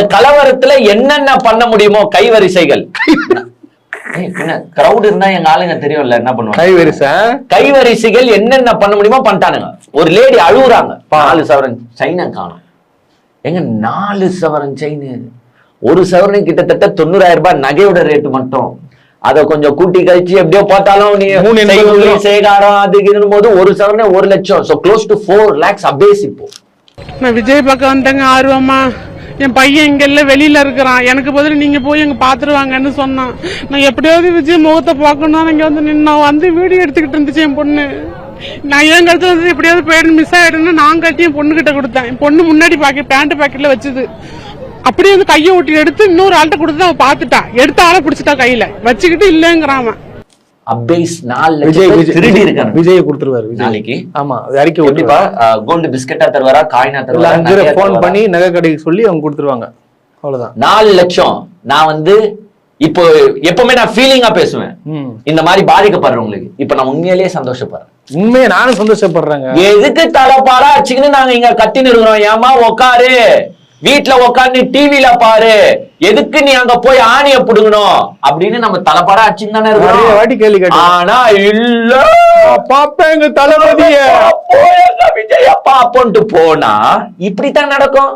அந்த கலவரத்துல என்னென்ன பண்ண முடியுமோ கைவரிசைகள். கிரௌட் இருந்தா எங்க ஆளுங்க தெரியும்ல என்ன பண்ணுவாங்க? கை வரிசை கைவரிசைகள் என்னென்ன பண்ண முடியுமோ பண்ணிட்டானுங்க. ஒரு லேடி அழுகுறாங்க நாலு சவரன் சைனா காணும். எங்க நாலு சவரன் செயின் ஒரு சவரன் கிட்டத்தட்ட தொண்ணூறாயிரம் ரூபாய் நகையோட ரேட்டு மட்டும். அத கொஞ்சம் கூட்டி கழிச்சு எப்படியோ பார்த்தாலும் நீ அது போது ஒரு சவரனே ஒரு லட்சம். So close to four lakhs அபேஸ் இப்போ நான் விஜய் பக்கம் வந்தேங்க ஆர்வமா என் பையன் இங்க இல்ல வெளியில இருக்கிறான். எனக்கு பதில் நீங்க போய் எங்க பாத்துருவாங்கன்னு சொன்னான். நான் எப்படியாவது விஜய் முகத்தை பார்க்கணும் இங்க வந்து நின்னா வந்து வீடியோ எடுத்துக்கிட்டு இருந்துச்சு என் பொண்ணு. நான் ஏன் கழுத்துல வந்து எப்படியாவது போயிட்டு மிஸ் ஆயிடுன்னு நான் கட்டி என் பொண்ணு கிட்ட கொடுத்தேன். என் பொண்ணு முன்னாடி பாக்கெட் பேண்ட் பாக்கெட்ல வச்சது. அப்படியே வந்து கையை ஒட்டி எடுத்து இன்னொரு ஆள்கிட்ட கொடுத்து அவன் பார்த்துட்டா. எடுத்த ஆளை பிடிச்சிட்டா கையில. வச்சுக்கிட்டு இல்லங்கிறான் அவன். அபேஸ் நாலு லட்சம் திருடி இருக்காங்க. விஜய் கொடுத்துருவாரு நாளைக்கு. ஆமா அது அறிக்கை விட்டுருப்பா கோல்டு பிஸ்கட்டா தருவாரா காயினா தருவாரா அஞ்சு நகையா போன் தருவாரா? பண்ணி நகை கடைக்கு சொல்லி அவங்க கொடுத்துருவாங்க. அவ்வளவுதான். நாலு லட்சம். நான் வந்து இப்போ எப்பவுமே நான் ஃபீலிங்கா பேசுவேன். இந்த மாதிரி பாதிக்கப்படுறவங்களுக்கு. இப்ப நான் உண்மையிலேயே சந்தோஷப்படுறேன். உண்மையை நானும் சந்தோஷப்படுறேங்க. எதுக்கு தலைப்பாடா அச்சுக்குன்னு நாங்க இங்க கத்தின்னு இருக்கிறோம் ஏமா உக்காரு. வீட்ல உக்காந்து டிவில பாரு. எதுக்கு நீ அங்க போய் ஆணிய புடுங்கணும்? அப்படின்னு நம்ம தலைப்பாடா அச்சுன்னு தானே நிறைய இருக்கிறோம் வாட்டி கேள்வி கேட்டேன் ஆனா இல்ல. பாப்பேன் எங்க தளபதிய. போயங்க விஜய பாப்போன்ட்டு போனா இப்படித்தான் நடக்கும்.